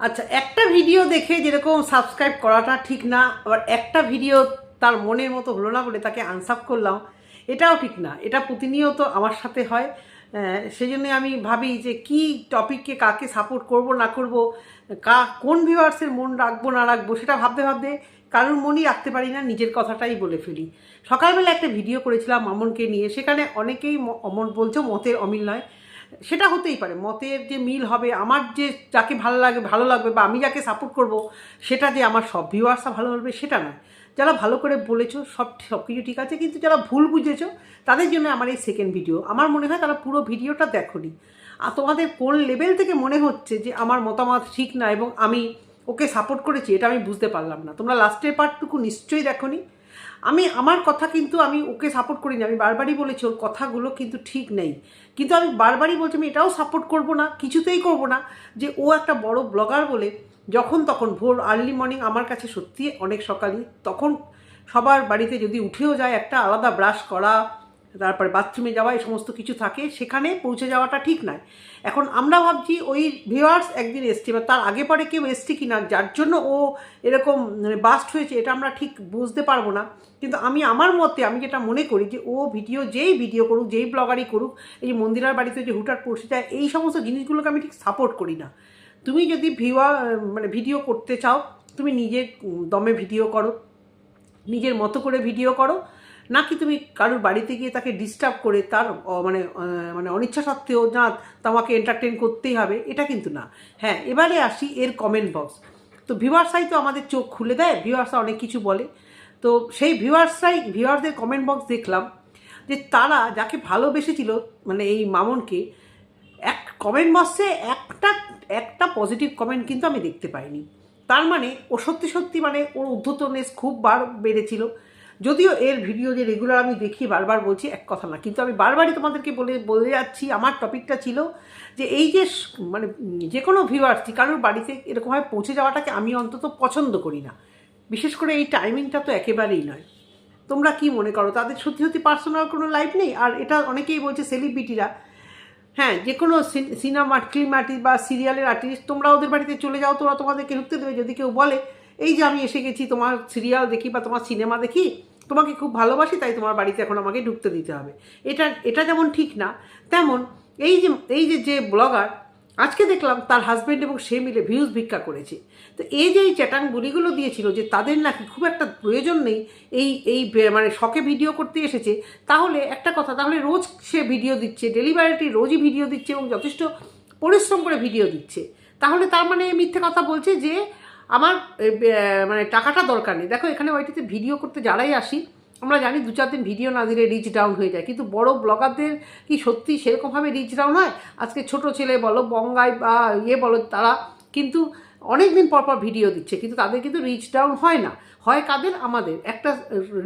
আচ্ছা একটা ভিডিও দেখে যেরকম সাবস্ক্রাইব করাটা ঠিক না, আবার একটা ভিডিও তার মনের মতো হলো না বলে তাকে আনসাপ করলাম, এটাও ঠিক না। এটা প্রতিনিয়ত আমার সাথে হয়। সেই জন্য আমি ভাবি যে কি টপিককে কাকে সাপোর্ট করব, না করব, কা, কোন ভিউয়ার্সের মন রাখব, না রাখব, সেটা ভাবতে ভাবতে কারোর মনই রাখতে পারি না, নিজের কথাটাই বলে ফেলি। সকালবেলা একটা ভিডিও করেছিলাম মামনকে নিয়ে, সেখানে অনেকেই অমন বলছো, মতের অমিল নয়। সেটা হতেই পারে। মতের যে মিল হবে, আমার যে যাকে ভালো লাগে, ভালো লাগবে বা আমি যাকে সাপোর্ট করব, সেটা যে আমার সব ভিউয়ার্সরা ভালো লাগবে সেটা নয়। যারা ভালো করে বলেছ, সব সব কিছু ঠিক আছে, কিন্তু যারা ভুল বুঝেছ, তাদের জন্য আমার এই সেকেন্ড ভিডিও আমার মনে হয় তারা পুরো ভিডিওটা দেখোনি। আর তোমাদের কোন লেভেল থেকে মনে হচ্ছে যে আমার মতামত ঠিক না এবং আমি ওকে সাপোর্ট করেছি, এটা আমি বুঝতে পারলাম না। তোমরা লাস্টের পার্টটুকু নিশ্চয়ই দেখোনি। আমি, আমার কথা কিন্তু আমি ওকে সাপোর্ট করিনি। আমি বারবারই বলেছি, ওর কথাগুলো কিন্তু ঠিক নেই। কিন্তু আমি বারবারই বলছি, আমি এটাও সাপোর্ট করব না, কিছুতেই করব না যে ও একটা বড় ব্লগার বলে যখন তখন ভোর আর্লি মর্নিং আমার কাছে সত্যি অনেক সকালই, তখন সবার বাড়িতে যদি উঠেও যায় একটা আলাদা ব্রাশ করা তারপরে বাথরুমে যাওয়া, এই সমস্ত কিছু থাকে, সেখানে পৌঁছে যাওয়াটা ঠিক নয়। এখন আমরা ভাবছি ওই ভিউয়ার্স একদিন এসছে বা তার আগে পরে কেউ এসছে কি না যার জন্য ও এরকম বাস্ট হয়েছে, এটা আমরা ঠিক বুঝতে পারব না। কিন্তু আমি আমার মতে, আমি যেটা মনে করি যে, ও ভিডিও, যেই ভিডিও করুক, যেই ব্লগারই করুক, এই যে মন্দিরার বাড়িতে যে হুটার পড়ছে যায়, এই সমস্ত জিনিসগুলোকে আমি ঠিক সাপোর্ট করি না। তুমি যদি ভিউয়ার মানে ভিডিও করতে চাও, তুমি নিজের দমে ভিডিও করো, নিজের মতো করে ভিডিও করো নাকি তুমি কারোর বাড়িতে গিয়ে তাকে ডিস্টার্ব করে তার মানে মানে অনিচ্ছা সত্ত্বেও না তোমাকে এন্টারটেন করতেই হবে? এটা কিন্তু না। হ্যাঁ এবারে আসি এর কমেন্ট বক্স তো ভিউয়ার্সাই তো আমাদের চোখ খুলে দেয় ভিউয়ার্সরা অনেক কিছু বলে। তো সেই ভিউয়ার্সরাই ভিউয়ার্সদের কমেন্ট বক্স দেখলাম যে তারা যাকে ভালোবেসেছিল মানে এই মামনকে, এক কমেন্ট বক্সে একটা একটা পজিটিভ কমেন্ট কিন্তু আমি দেখতে পাইনি। তার মানে ও সত্যি সত্যি মানে ওর ঊর্ধ্বতনেস খুব বার, বেড়েছিল। যদিও এর ভিডিও যে রেগুলার আমি দেখি, বারবার বলছি এক কথা না। কিন্তু আমি বারবারই তোমাদেরকে বলে বলে যাচ্ছি, আমার টপিকটা ছিল যে এই যে মানে যে কোনো ভিউয়ার্সটি কারোর বাড়িতে এরকমভাবে পৌঁছে যাওয়াটাকে আমি অন্তত পছন্দ করি না। বিশেষ করে এই টাইমিংটা তো একেবারেই নয়। তোমরা কি মনে করো? তাদের সত্যি সত্যি পার্সোনাল কোনো লাইফ নেই? আর এটা অনেকেই বলছে সেলিব্রিটিরা হ্যাঁ যে কোনো সিনেমা ফিল্ম আর্টিস্ট বা সিরিয়ালের আর্টিস্ট তোমরা ওদের বাড়িতে চলে যাও তোরা তোমাদেরকে ঢুকতে দেবে। যদি কেউ বলে এই যে আমি এসে গেছি, তোমার সিরিয়াল দেখি বা তোমার সিনেমা দেখি, তোমাকে খুব ভালোবাসি, তাই তোমার বাড়িতে এখন আমাকে ঢুকতে দিতে হবে। এটা এটা যেমন ঠিক না, তেমন এই যে এই যে যে ব্লগার আজকে দেখলাম তার হাজব্যান্ড এবং সে মিলে ভিউজ ভিক্ষা করেছে। তো এই যে এই চ্যাটাং বুলিগুলো দিয়েছিল যে তাদের নাকি খুব একটা প্রয়োজন নেই, এই এই মানে শখে ভিডিও করতে এসেছে, তাহলে একটা কথা, তাহলে রোজ সে ভিডিও দিচ্ছে ডেলিভারিটি রোজই ভিডিও দিচ্ছে এবং যথেষ্ট পরিশ্রম করে ভিডিও দিচ্ছে। তাহলে তার মানে মিথ্যে কথা বলছে যে আমার মানে টাকাটা দরকার নেই। দেখো, এখানে ওইটিতে ভিডিও করতে যারাই আসি, আমরা জানি দু চার দিন ভিডিও না দিলে রিচ ডাউন হয়ে যায়। কিন্তু বড় ব্লগারদের কি সত্যি সেরকমভাবে রিচ ডাউন হয়? আজকে ছোট ছেলে বলো, বঙ্গাই বা ইয়ে বলো, তারা কিন্তু অনেক দিন পর পর ভিডিও দিচ্ছে, কিন্তু তাদের কিন্তু রিচ ডাউন হয় না। হয় কাদের? আমাদের। একটা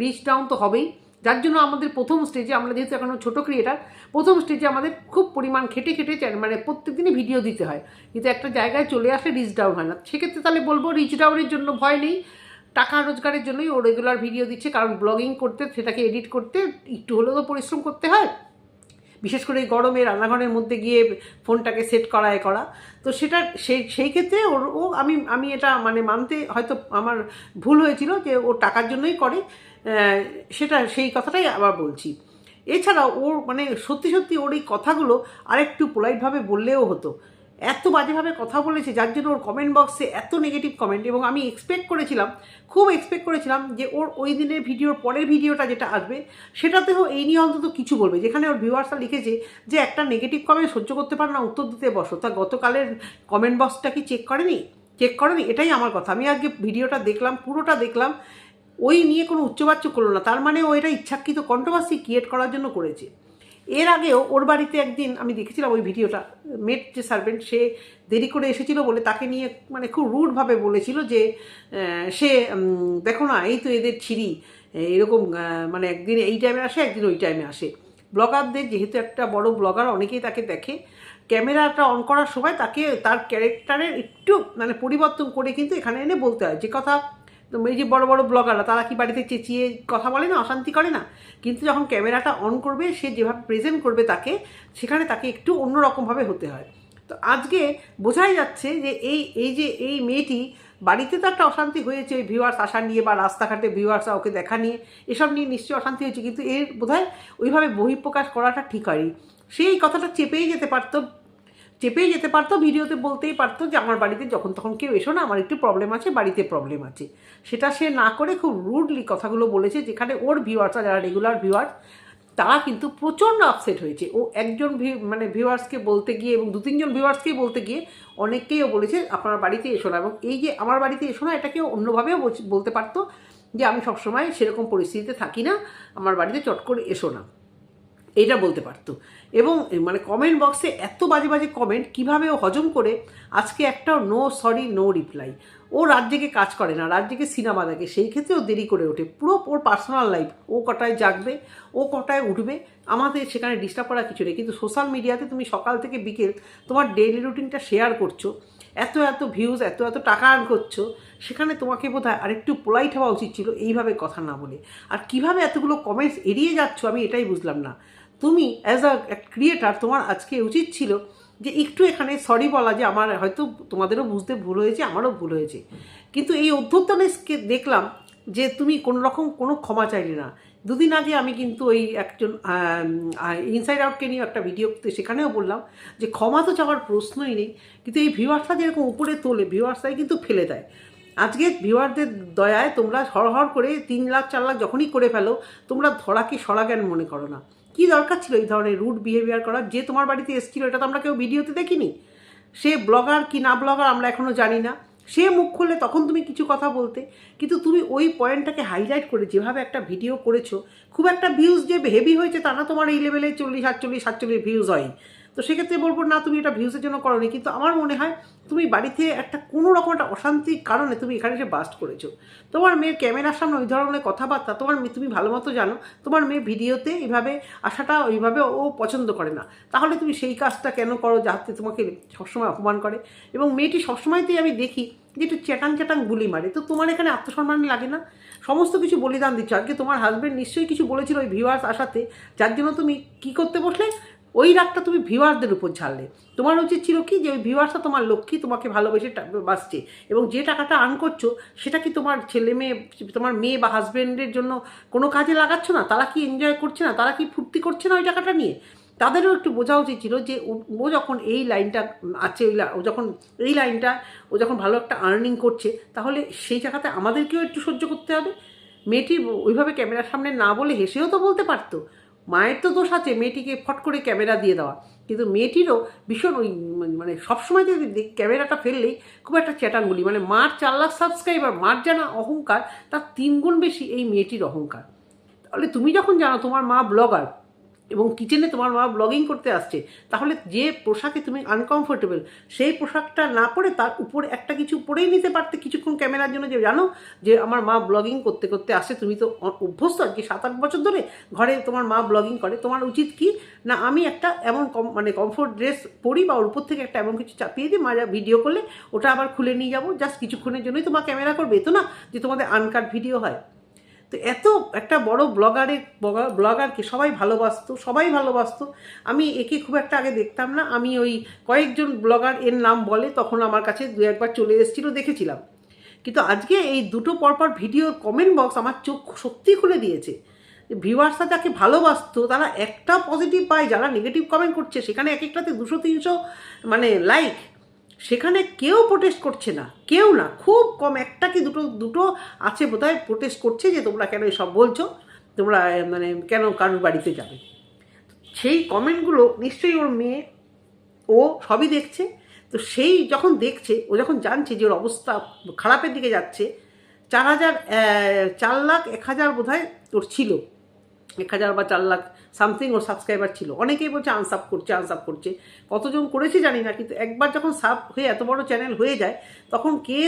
রিচ ডাউন তো হবেই। যার জন্য আমাদের প্রথম স্টেজে আমরা যেহেতু এখনও ছোটো ক্রিয়েটার প্রথম স্টেজে আমাদের খুব পরিমাণ খেটে খেটে মানে প্রত্যেকদিনই ভিডিও দিতে হয়। কিন্তু একটা জায়গায় চলে আসলে রিচ ডাউন হয় না। সেক্ষেত্রে তাহলে বলব রিচ ডাউনের জন্য ভয় নেই। টাকা রোজগারের জন্যই ও রেগুলার ভিডিও দিচ্ছে। কারণ ব্লগিং করতে, সেটাকে এডিট করতে, একটু হলেও তো পরিশ্রম করতে হয়। বিশেষ করে এই গরমে রান্নাঘরের মধ্যে গিয়ে ফোনটাকে সেট করায় করা। তো সেটা সেই সেই ক্ষেত্রে ওর, ও, আমি আমি এটা মানে মানতে হয়তো আমার ভুল হয়েছিল যে ও টাকার জন্যই করে সেটা, সেই কথাটাই আবার বলছি। এছাড়া ওর মানে সত্যি সত্যি ওর এই কথাগুলো আরেকটু পোলাইটভাবে বললেও হতো। এত বাজেভাবে কথা বলেছে, যার জন্য ওর কমেন্ট বক্সে এত নেগেটিভ কমেন্ট এবং আমি এক্সপেক্ট করেছিলাম, খুব এক্সপেক্ট করেছিলাম যে ওর ওই দিনের ভিডিওর পরের ভিডিওটা যেটা আসবে, সেটাতেও এই নিয়ে অন্তত কিছু বলবে। যেখানে ওর ভিউয়ার্সরা লিখেছে যে, একটা নেগেটিভ কমেন্ট সহ্য করতে পারে না, উত্তর দিতে বসো। তা গতকালের কমেন্ট বক্সটা কি চেক করেনি? চেক করেনি? এটাই আমার কথা। আমি আজকে ভিডিওটা দেখলাম, পুরোটা দেখলাম, ওই নিয়ে কোনো উচ্চবাচ্য করল না। তার মানে ও এটা ইচ্ছাকৃত কন্ট্রোভার্সি ক্রিয়েট করার জন্য করেছে। এর আগেও ওর বাড়িতে একদিন আমি দেখেছিলাম ওই ভিডিওটা মেট যে সার্ভেন্ট সে দেরি করে এসেছিল বলে তাকে নিয়ে মানে খুব রুডভাবে বলেছিল যে সে দেখো না, এই তো এদের ছিঁড়ি, এরকম মানে একদিন এই টাইমে আসে, একদিন ওই টাইমে আসে। ব্লগারদের যেহেতু একটা বড় ব্লগার, অনেকেই তাকে দেখে। ক্যামেরাটা অন করার সময় তাকে, তার ক্যারেক্টারের একটু মানে পরিবর্তন করে কিন্তু এখানে এনে বলতে হয়। যে কথা এই যে বড় বড় ব্লগাররা, তারা কি বাড়িতে চেঁচিয়ে কথা বলে না, অশান্তি করে না? কিন্তু যখন ক্যামেরাটা অন করবে, সে যেভাবে প্রেজেন্ট করবে তাকে, সেখানে তাকে একটু অন্যরকমভাবে হতে হয়। তো আজকে বোঝাই যাচ্ছে যে এই এই যে এই মেয়েটি বাড়িতে তো একটা অশান্তি হয়েছে, ওই ভিউয়ার্স আসা নিয়ে বা রাস্তাঘাটে ভিউয়ার্সরা ওকে দেখা নিয়ে, এসব নিয়ে নিশ্চয়ই অশান্তি হয়েছে। কিন্তু এর বোধহয় ওইভাবে বহিঃপ্রকাশ করাটা ঠিক হয়নি। সেই কথাটা চেপেই যেতে পারতো চেপেই যেতে পারতো, ভিডিওতে বলতেই পারতো যে আমার বাড়িতে যখন তখন কেউ এসো না, আমার একটু প্রবলেম আছে, বাড়িতে প্রবলেম আছে। সেটা সে না করে খুব রুডলি কথাগুলো বলেছে, যেখানে ওর ভিউয়ার্সরা যারা রেগুলার ভিউয়ার্স তারা কিন্তু প্রচণ্ড আপসেট হয়েছে। ও একজন মানে ভিউয়ার্সকে বলতে গিয়ে এবং দু তিনজন ভিউয়ার্সকেই বলতে গিয়ে অনেককেই ও বলেছে, আপনার বাড়িতে এসো না। এবং এই যে আমার বাড়িতে এসো না এটাকেও অন্যভাবেও বলতে পারতো যে আমি সবসময় সেরকম পরিস্থিতিতে থাকি না, আমার বাড়িতে চট করে এসো না। এটা বলতে পারতো। এবং মানে কমেন্ট বক্সে এত বাজে বাজে কমেন্ট কীভাবে ও হজম করে, আজকে একটা নো সরি নো রিপ্লাই ও রাজ্যকে কাজ করে না রাজ্যকে সিনেমা দেখে, সেই ক্ষেত্রে ও দেরি করে ওঠে। পুরো ওর পার্সোনাল লাইফ ও কটায় জাগবে, ও কটায় উঠবে, আমাদের সেখানে ডিস্টার্ব করার কিছু নেই। কিন্তু সোশ্যাল মিডিয়াতে তুমি সকাল থেকে বিকেল তোমার ডেইলি রুটিনটা শেয়ার করছ, এত এত ভিউজ এত এত টাকা আর্ন করছ, সেখানে তোমাকে বোধ হয় আরেকটু পোলাইট হওয়া উচিত ছিল, এইভাবে কথা না বলে। আর কীভাবে এতগুলো কমেন্টস এড়িয়ে যাচ্ছ আমি এটাই বুঝলাম না। তুমি অ্যাজ আ ক্রিয়েটার তোমার আজকে উচিত ছিল যে একটু এখানে সরি বলা যে আমার হয়তো তোমাদেরও বুঝতে ভুল হয়েছে, আমারও ভুল হয়েছে। কিন্তু এই অধ্যত্তনেসকে দেখলাম যে তুমি কোনো রকম কোনো ক্ষমা চাইলে না। দুদিন আগে আমি কিন্তু ওই একজন ইনসাইড আউটকে নিয়ে একটা ভিডিও সেখানেও বললাম যে ক্ষমা তো চাওয়ার প্রশ্নই নেই, কিন্তু এই ভিউয়ার্সরা যেরকম উপরে তোলে ভিউয়ার্সরাই কিন্তু ফেলে দেয়। আজকে ভিউয়ারদের দয়ায় তোমরা হড়হড় করে তিন লাখ, চার লাখ যখনই করে ফেলো, তোমরা ধরাকে সরাজ্ঞান মনে করো না। কী দরকার ছিল এই ধরনের রুট বিহেভিয়ার করার? যে তোমার বাড়িতে এসেছিল, এটা তো আমরা কেউ ভিডিওতে দেখিনি। সে ব্লগার কি না ব্লগার আমরা এখনও জানি না। সে মুখ খুললে তখন তুমি কিছু কথা বলতে, কিন্তু তুমি ওই পয়েন্টটাকে হাইলাইট করে যেভাবে একটা ভিডিও করেছ, খুব একটা ভিউজ যে হেভি হয়েছে তা না তোমার এই লেভেলে চল্লিশ আটচল্লিশ সাতচল্লিশ ভিউজ হয়। তো সেক্ষেত্রে বলব, না, তুমি এটা ভিউজের জন্য করোনি। কিন্তু আমার মনে হয় তুমি বাড়িতে একটা কোনো রকম একটা অশান্তির কারণে তুমি এখানে এসে বাস্ট করেছ। তোমার মেয়ের ক্যামেরার সামনে ওই ধরনের কথাবার্তা তোমার মেয়ে তুমি ভালো মতো জানো, তোমার মেয়ে ভিডিওতে এইভাবে আসাটা ওইভাবে ও পছন্দ করে না। তাহলে তুমি সেই কাজটা কেন করো যাতে তোমাকে সবসময় অপমান করে? এবং মেয়েটি সবসময়তেই আমি দেখি যে একটু চ্যাটাং চ্যাটাং গুলি মারে। তো তোমার এখানে আত্মসম্মান লাগে না? সমস্ত কিছু বলিদান দিচ্ছ। আজকে তোমার হাজব্যান্ড নিশ্চয়ই কিছু বলেছিল ওই ভিউয়ার্স আসাতে, যার জন্য তুমি কি করতে বসলে? ওই রাগটা তুমি ভিউয়ারদের উপর ঝাড়লে। তোমার উচিত ছিল কি? যে ওই ভিউয়ার্সটা তোমার লক্ষ্মী তোমাকে ভালোবেসে বাসছে এবং যে টাকাটা আর্ন করছ, সেটা কি তোমার ছেলে মেয়ে, তোমার মেয়ে বা হাজব্যান্ডের জন্য কোনো কাজে লাগাচ্ছ না? তারা কি এনজয় করছে না? তারা কি ফুর্তি করছে না ওই টাকাটা নিয়ে? তাদেরও একটু বোঝা উচিত ছিল যে ও- ও যখন এই লাইনটা আছে ও যখন এই লাইনটা, ও যখন ভালো একটা আর্নিং করছে, তাহলে সেই জায়গাতে আমাদেরকেও একটু সহ্য করতে হবে। মেয়েটি ওইভাবে ক্যামেরার সামনে না বলে হেসেও তো বলতে পারতো। মায়ের তো দোষ আছে, মেয়েটিকে ফট করে ক্যামেরা দিয়ে দেওয়া। কিন্তু মেয়েটিরও ভীষণ ওই মানে সবসময় যদি ক্যামেরাটা ফেললেই খুব একটা চ্যাটাঙ্গুলি। মানে মার চার লাখ সাবস্ক্রাইবার মার জানা অহংকার, তার তিনগুণ বেশি এই মেয়েটির অহংকার। তাহলে তুমি যখন জানো তোমার মা ব্লগার এবং কিচেনে তোমার মা ব্লগিং করতে আসছে, তাহলে যে পোশাকে তুমি আনকমফোর্টেবল সেই পোশাকটা না পরে তার উপরে একটা কিছু পরেই নিতে পারতে কিছুক্ষণ ক্যামেরার জন্য যে জানো যে আমার মা ব্লগিং করতে করতে আসে তুমি তো অভ্যস্ত আর কি সাত আট বছর ধরে ঘরে তোমার মা ব্লগিং করে, তোমার উচিত কি না আমি একটা এমন কম মানে কমফোর্ট ড্রেস পরি বা ওর উপর থেকে একটা এমন কিছু চাপিয়ে দিই মা ভিডিও করলে ওটা আবার খুলে নিয়ে যাব জাস্ট কিছুক্ষণের জন্যই তোমার ক্যামেরা করবে তো না যে তোমাদের আনকাট ভিডিও হয়। তো এত একটা বড় ব্লগারের ব্লগারকে সবাই ভালোবাসতো সবাই ভালোবাসতো। আমি একে খুব একটা আগে দেখতাম না। আমি ওই কয়েকজন ব্লগার এর নাম বলে তখন আমার কাছে দু একবার চলে এসেছিল, দেখেছিলাম। কিন্তু আজকে এই দুটো পরপর ভিডিওর কমেন্ট বক্স আমার চোখ সত্যি খুলে দিয়েছে। ভিউয়ার্সরা যাকে ভালোবাসতো, তারা একটা পজিটিভ পায়, যারা নেগেটিভ কমেন্ট করছে, সেখানে এক একটাতে দুশো, তিনশো মানে লাইক সেখানে কেউ প্রোটেস্ট করছে না, কেউ না, খুব কম একটা কি দুটো দুটো আছে বোধহয় প্রোটেস্ট করছে যে তোমরা কেন এসব বলছো, তোমরা মানে কেন কারোর বাড়িতে যাবে। সেই কমেন্টগুলো নিশ্চয়ই ওর মেয়ে, ও সবই দেখছে। তো সেই যখন দেখছে, ও যখন জানছে যে ওর অবস্থা খারাপের দিকে যাচ্ছে, চার হাজার চার লাখ, এক হাজার বোধ হয় ওর ছিল। এক হাজার বা চার লাখ সামথিং ওর সাবস্ক্রাইবার ছিল। অনেকেই বলছে আনসাপ করছে আনসাপ করছে। কতজন করেছে জানি না, কিন্তু একবার যখন সাব হয়ে এত বড় চ্যানেল হয়ে যায়, তখন কে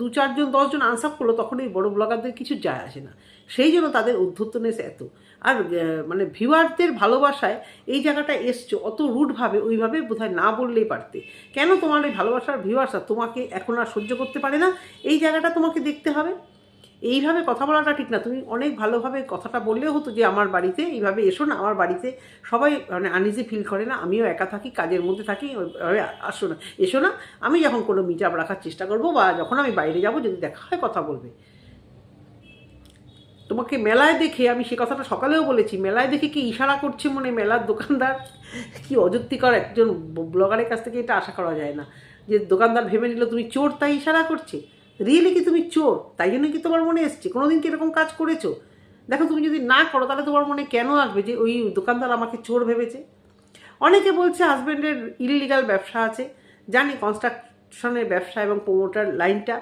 দু চারজন, দশজন আনসাপ করল, তখন এই বড় ব্লগারদের কিছু যায় আসে না। সেই জন্য তাদের উদ্ধত্তনেস এত। আর মানে ভিউয়ারদের ভালোবাসায় এই জায়গাটা এসছো, অত রুটভাবে, ওইভাবে বোধহয় না বললেই পারতে। কেন তোমার এই ভালোবাসার ভিউয়ার্সরা তোমাকে এখন আর সহ্য করতে পারে না? এই জায়গাটা তোমাকে দেখতে হবে। এইভাবে কথা বলাটা ঠিক না। তুমি অনেক ভালোভাবে কথাটা বললেও হতো যে, আমার বাড়িতে এইভাবে এসো না, আমার বাড়িতে সবাই মানে আনইজি ফিল করে না, আমিও একা থাকি, কাজের মধ্যে থাকি আসো না, এসো না, আমি যখন কোনো মিট আপ রাখার চেষ্টা করব বা যখন আমি বাইরে যাব, যদি দেখা হয় কথা বলবে। তোমাকে মেলায় দেখে, আমি সে কথাটা সকালেও বলেছি, মেলায় দেখে কি ইশারা করছে মনে মেলার দোকানদার? কি অযুক্তিকর একজন ব্লগারের কাছ থেকে এটা আশা করা যায় না। যে দোকানদার ভেবে নিল, তুমি চোর, তাই ইশারা করছে? রিয়েলি কি তুমি চোর? তাই জন্য কি তোমার মনে এসছে? কোনোদিন কি এরকম কাজ করেছ? দেখো, তুমি যদি না করো, তাহলে তোমার মনে কেন আসবে যে ওই দোকানদার আমাকে চোর ভেবেছে? অনেকে বলছে হাজব্যান্ডের ইললিগাল ব্যবসা আছে। জানি কনস্ট্রাকশনের ব্যবসা এবং প্রোমোটার লাইনটা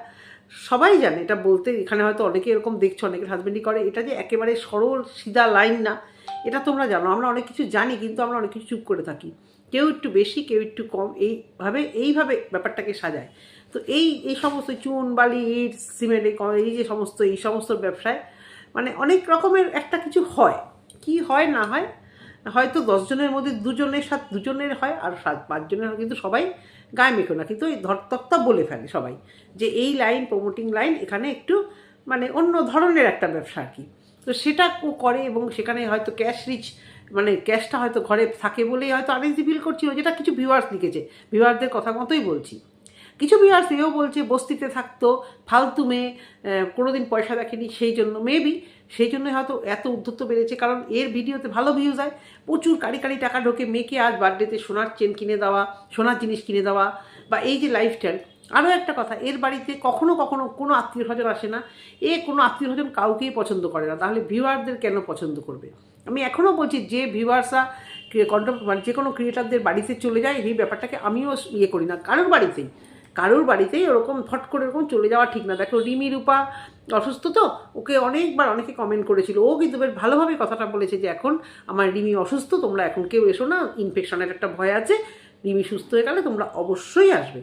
সবাই জানে। এটা বলতে এখানে হয়তো অনেকে এরকম দেখছ, অনেকের হাজব্যান্ডই করে। এটা যে একেবারে সরল, সিধা লাইন না, এটা তোমরা জানো। আমরা অনেক কিছু জানি, কিন্তু আমরা অনেক কিছু চুপ করে থাকি। কেউ একটু বেশি, কেউ একটু কম। এইভাবে এইভাবে ব্যাপারটাকে সাজায়। তো এই এই সমস্ত চুন বালি ইট সিমেন্ট এই যে সমস্ত এই সমস্ত ব্যবসায় মানে অনেক রকমের একটা কিছু হয়। কি হয় না হয়? হয়তো দশজনের মধ্যে দুজনের সাথে দুজনের হয় আর সাত পাঁচজনের হয়, কিন্তু সবাই গায়ে মেখো না। কিন্তু ওই ধরতক্তা বলে ফেলে সবাই যে এই লাইন প্রমোটিং লাইন এখানে একটু মানে অন্য ধরনের একটা ব্যবসা আর কি। তো সেটা করে এবং সেখানে হয়তো ক্যাশ রিচ মানে ক্যাশটা হয়তো ঘরে থাকে বলেই হয়তো আনইজি ফিল করছিল যেটা কিছু ভিউয়ার্স লিখেছে। ভিউয়ারদের কথা মতোই বলছি। কিছু ভিউয়ার্স এও বলছে, বস্তিতে থাকতো, ফালতু মেয়ে কোনোদিন পয়সা দেখেনি, সেই জন্য মেবি সেই জন্য হয়তো এত উদ্ধত্ত বেড়েছে, কারণ এর ভিডিওতে ভালো ভিউজ হয়। প্রচুর কারি কারি টাকা ঢোকে মেয়েকে আজ বার্থডেতে সোনার চেন কিনে দেওয়া, সোনার জিনিস কিনে দেওয়া, বা এই যে লাইফস্টাইল আরও একটা কথা, এর বাড়িতে কখনো কখনো কোনো আত্মীয় স্বজন আসে না, এ কোনো আত্মীয় স্বজন কাউকেই পছন্দ করে না, তাহলে ভিউয়ারদের কেন পছন্দ করবে? আমি এখনও বলছি, যে ভিউয়ার্সরা কন্ট মানে যে কোনো ক্রিয়েটারদের বাড়িতে চলে যায়, এই ব্যাপারটাকে আমিও ইয়ে করি না। কারোর বাড়িতেই। কারোর বাড়িতেই ওরকম ফট করে ওরকম চলে যাওয়া ঠিক না। দেখো রিমি, রূপা অসুস্থ তো? ওকে অনেকবার অনেকে কমেন্ট করেছিল। ও কিন্তু বেশ ভালোভাবে কথাটা বলেছে যে, এখন আমার রিমি অসুস্থ, তোমরা এখন কেউ এসো না ইনফেকশনের একটা ভয় আছে, রিমি সুস্থ হয়ে গেলে তোমরা অবশ্যই আসবে।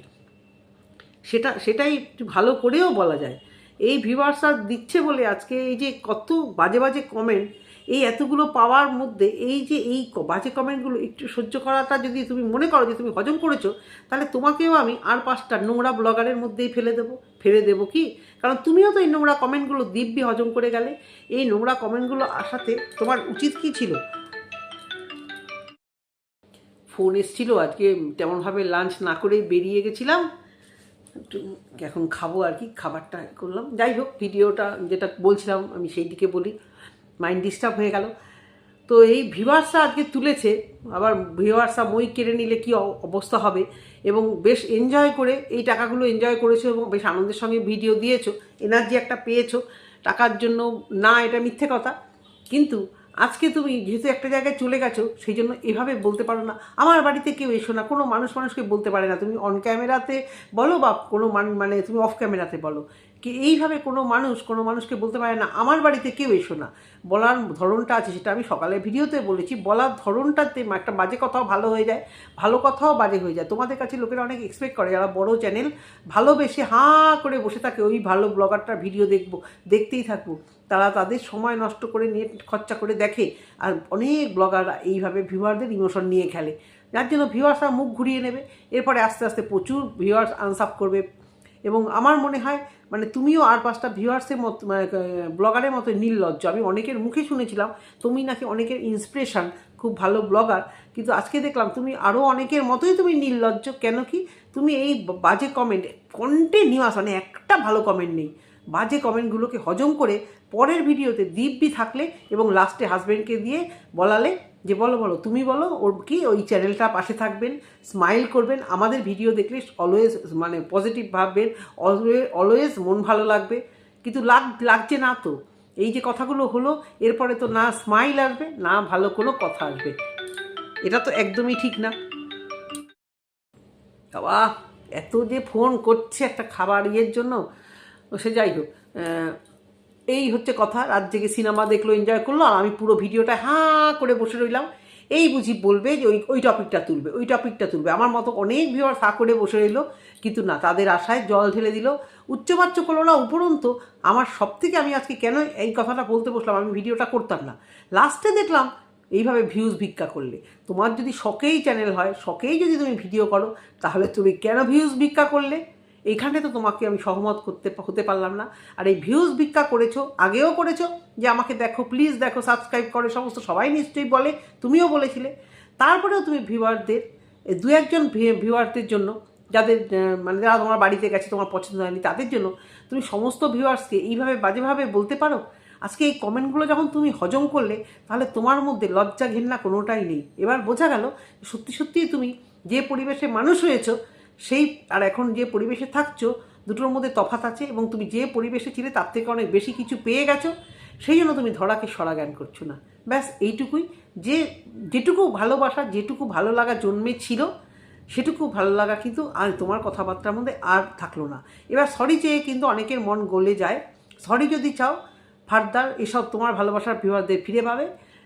সেটা, সেটাই একটু ভালো করেও বলা যায়। এই ভিউয়ার্সরা দিচ্ছে বলে আজকে এই যে কত বাজে বাজে কমেন্ট এই এতগুলো পাওয়ার মধ্যে এই যে এই বাজে কমেন্টগুলো একটু সহ্য করাটা যদি তুমি মনে করো যে তুমি হজম করেছ, তাহলে তোমাকেও আমি আর পাঁচটা নোংরা ব্লগারের মধ্যেই ফেলে দেবো। ফেলে দেবো কি? কারণ তুমিও তো এই নোংরা কমেন্টগুলো দিব্যি হজম করে গেলে। এই নোংরা কমেন্টগুলো আসাতে তোমার উচিত কি ছিল? ফোন এসছিল, আজকে তেমনভাবে লাঞ্চ না করেই বেরিয়ে গেছিলাম। একটু এখন খাব আর কি, খাবারটা করলাম। যাই হোক ভিডিওটা যেটা বলছিলাম, আমি সেই দিকে বলি। মাইন্ড ডিস্টার্ব হয়ে গেল। তো এই ভিউয়ার্সরা আজকে তুলেছে, আবার ভিউয়ার্সরা মই কেড়ে নিলে কি অবস্থা হবে? এবং বেশ এনজয় করে, এই টাকাগুলো এনজয় করেছ এবং বেশ আনন্দের সঙ্গে ভিডিও দিয়েছ এনার্জি একটা পেয়েছ, টাকার জন্য না এটা মিথ্যে কথা। কিন্তু আজকে তুমি যেহেতু একটা জায়গায় চলে গেছো, সেই জন্য এভাবে বলতে পারো না। আমার বাড়িতে কেউ এসো না, কোনো মানুষ মানুষকে বলতে পারে না। তুমি অন ক্যামেরাতে বলো বা কোনো মানে তুমি অফ ক্যামেরাতে বলো। কি এইভাবে কোনো মানুষ, কোনো মানুষকে বলতে পারে না, আমার বাড়িতে কেউ এসো না। বলার ধরনটা আছে, সেটা আমি সকালে ভিডিওতে বলেছি। বলার ধরনটাতে একটা বাজে কথাও ভালো হয়ে যায়, ভালো কথাও বাজে হয়ে যায়। তোমাদের কাছে লোকেরা অনেক এক্সপেক্ট করে, যারা বড় চ্যানেল ভালোবেসে হাঁ করে বসে থাকে ওই ভালো ব্লগারটার ভিডিও দেখব, দেখতেই থাকব। তারা তাদের সময় নষ্ট করে নেট খরচা করে দেখে, আর অনেক ব্লগাররা এইভাবে ভিউয়ারদের ইমোশন নিয়ে খেলে। যার জন্য ভিউয়ার্সরা মুখ ঘুরিয়ে নেবে। এরপরে আস্তে আস্তে প্রচুর ভিউয়ার্স আনসাপ করবে। এবং আমার মনে হয় মানে তুমিও আর পাঁচটা ভিউয়ার্সের মতো মানে ব্লগারের মতো নির্লজ্জ। আমি অনেকের মুখে শুনেছিলাম, তুমি নাকি অনেকের ইন্সপিরেশান খুব ভালো ব্লগার। কিন্তু আজকে দেখলাম, তুমি আরও অনেকের মতোই তুমি নির্লজ্জ। কেন কি? তুমি এই বাজে কমেন্ট কন্টিনিউয়াস মানে একটা ভালো কমেন্ট নেই। বাজে কমেন্টগুলোকে হজম করে পরের ভিডিওতে দিব্যি থাকলে এবং লাস্টে হাজব্যান্ডকে দিয়ে বলালে যে, বলো বলো, তুমি বলো, ওর কি, ওই চ্যানেলটা পাশে থাকবেন, স্মাইল করবেন, আমাদের ভিডিও দেখলে অলওয়েজ মানে পজিটিভ ভাববেন অলওয়েজ অলওয়েজ মন ভালো লাগবে। কিন্তু লাগ, লাগছে না তো। এই যে কথাগুলো হলো, এরপরে তো না স্মাইল আসবে, না ভালো কোনো কথা আসবে। এটা তো একদমই ঠিক না। বাবা, এত যে ফোন করছে একটা খাবার ইয়ের জন্য সে যাই হোক এই হচ্ছে কথা, রাত জেগে সিনেমা দেখল এনজয় করল, আর আমি পুরো ভিডিওটা হাঁ করে বসে রইলাম। এই বুঝি বলবে যে ওই ওই টপিকটা তুলবে, ওই টপিকটা তুলবে। আমার মতো অনেক ভিউয়ার হা করে বসে রইল, কিন্তু না, তাদের আশায় জল ঢেলে দিল। উচ্চবাচ্য করল না উপরন্তু আমার সব থেকে আমি আজকে কেন এই কথাটা বলতে বসলাম, আমি ভিডিওটা করতাম না। লাস্টে দেখলাম, এইভাবে ভিউজ ভিক্ষা করলে। তোমার যদি শখেই চ্যানেল হয়, শখেই যদি তুমি ভিডিও করো, তাহলে তুমি কেন ভিউজ ভিক্ষা করলে? এইখানে তো তোমাকে আমি সহমত করতে, হতে পারলাম না। আর এই ভিউজ ভিক্ষা করেছ, আগেও করেছ যে আমাকে দেখো প্লিজ দেখো সাবস্ক্রাইব করে, সমস্ত সবাই নিশ্চয়ই বলে, তুমিও বলেছিলে। তারপরেও তুমি ভিউয়ারদের দু একজন ভিউয়ারদের জন্য, যাদের মানে যারা তোমার বাড়িতে গেছে, তোমার পছন্দ হয়নি, তাদের জন্য তুমি সমস্ত ভিউয়ার্সকে এইভাবে বাজেভাবে বলতে পারো? আজকে এই কমেন্টগুলো যখন তুমি হজম করলে, তাহলে তোমার মধ্যে লজ্জা ঘেন্না কোনোটাই নেই। এবার বোঝা গেল, সত্যি সত্যিই তুমি যে পরিবেশে মানুষ হয়েছো সেই, আর এখন যে পরিবেশে থাকছো, দুটোর মধ্যে তফাত আছে এবং তুমি যে পরিবেশে ছিলে তার থেকে অনেক বেশি কিছু পেয়ে গেছো, সেই জন্য তুমি ধরাকে সরা জ্ঞান করছ না। ব্যাস, এইটুকুই। যে, যেটুকু ভালোবাসা, যেটুকু ভালো লাগা জন্মে ছিল, সেটুকু ভালো লাগা কিন্তু আর তোমার কথাবার্তার মধ্যে আর থাকল না। এবার সরি চেয়ে কিন্তু অনেকের মন গলে যায়। সরি যদি চাও ফার্দার এসব তোমার ভালোবাসার ভিউয়ারদের ফিরে পাবে।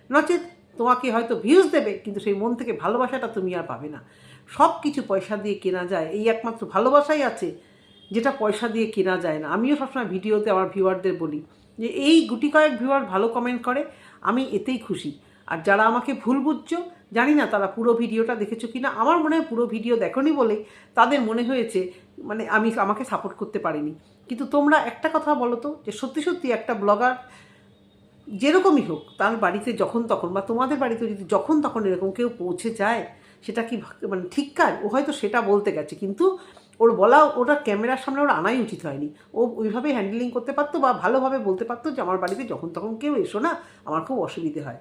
নচেত তোমাকে হয়তো ভিউজ দেবে, কিন্তু সেই মন থেকে ভালোবাসাটা তুমি আর পাবে না। সব কিছু পয়সা দিয়ে কেনা যায়, এই একমাত্র ভালোবাসাই আছে, যেটা পয়সা দিয়ে কেনা যায় না। আমিও সবসময় ভিডিওতে আমার ভিউয়ারদের বলি যে, এই গুটি কয়েক ভিউয়ার ভালো কমেন্ট করে, আমি এতেই খুশি। আর যারা আমাকে ভুল বুঝছ, জানি না তারা পুরো ভিডিওটা দেখেছ কি না আমার মনে হয় পুরো ভিডিও দেখনি বলে তাদের মনে হয়েছে মানে আমি আমাকে সাপোর্ট করতে পারিনি। কিন্তু তোমরা একটা কথা বলো তো, যে সত্যি সত্যি একটা ব্লগার যেরকমই হোক, তার বাড়িতে যখন তখন বা তোমাদের বাড়িতে যদি যখন তখন এরকম কেউ পৌঁছে যায় সেটা কি মানে ঠিক কাজ ও হয়তো সেটা বলতে গেছে, কিন্তু ওর বলা, ওটা ক্যামেরার সামনে ওর আনাই উচিত হয়নি। ও ওইভাবে হ্যান্ডেলিং করতে পারতো বা ভালোভাবে বলতে পারতো যে আমার বাড়িতে যখন তখন কেউ এসো না, আমার খুব অসুবিধে হয়।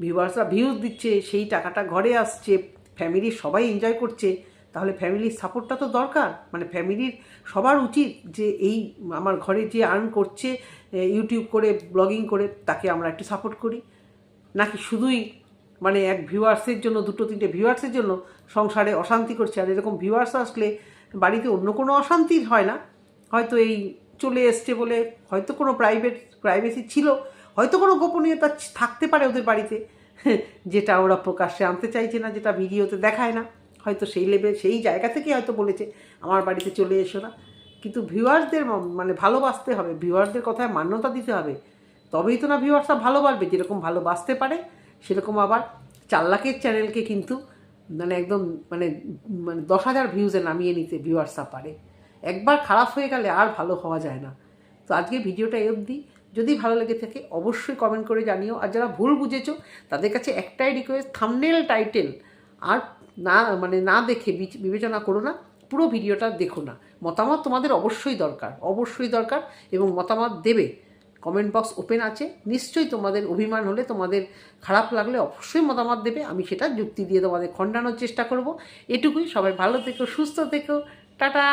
ভিউয়ার্সরা ভিউজ দিচ্ছে, সেই টাকাটা ঘরে আসছে ফ্যামিলির সবাই এনজয় করছে, তাহলে ফ্যামিলির সাপোর্টটা তো দরকার। মানে ফ্যামিলির সবার উচিত যে এই আমার ঘরে যে আর্ন করছে ইউটিউব করে ব্লগিং করে, তাকে আমরা একটু সাপোর্ট করি। নাকি শুধুই মানে এক ভিউয়ার্সের জন্য, দুটো, তিনটে ভিউয়ার্সের জন্য সংসারে অশান্তি করছে। আর এরকম ভিউয়ার্স আসলে বাড়িতে অন্য কোনো অশান্তি হয় না। হয়তো এই চলে এসছে বলে হয়তো কোনো প্রাইভেট প্রাইভেসি ছিল, হয়তো কোনো গোপনীয়তা থাকতে পারে ওদের বাড়িতে। যেটা ওরা প্রকাশ্যে আনতে চাইছে না, যেটা ভিডিওতে দেখায় না। হয়তো সেই লেভেল সেই জায়গা থেকে হয়তো বলেছে, আমার বাড়িতে চলে এসো না। কিন্তু ভিউয়ার্সদের মানে ভালোবাসতে হবে। ভিউয়ারদের কথায় মান্যতা দিতে হবে। তবেই তো না ভিউয়ার্সরা ভালোবাসবে। যেরকম ভালোবাসতে পারে সেরকম আবার চার লাখের চ্যানেলকে কিন্তু মানে একদম মানে মানে দশ হাজার ভিউজে নামিয়ে নিতে ভিউয়ার্সরা পারে। একবার খারাপ হয়ে গেলে আর ভালো হওয়া যায় না। তো আজকে ভিডিওটা এই অবধি। যদি ভালো লেগে থাকে, অবশ্যই কমেন্ট করে জানিও। আর যারা ভুল বুঝেছ, তাদের কাছে একটাই রিকোয়েস্ট থামনেল টাইটেল আর না মানে না দেখে বিচ- বিবেচনা করো না, পুরো ভিডিওটা দেখো না। মতামত তোমাদের অবশ্যই দরকার অবশ্যই দরকার এবং মতামত দেবে। কমেন্ট বক্স ওপেন আছে। নিশ্চয়ই তোমাদের অভিমান হলে, তোমাদের খারাপ লাগলে অবশ্যই মতামত দেবে। আমি সেটা যুক্তি দিয়ে তোমাদের খণ্ডানোর চেষ্টা করব। এটুকুই। সবাই ভালো থেকো, সুস্থ থেকো। টাটা!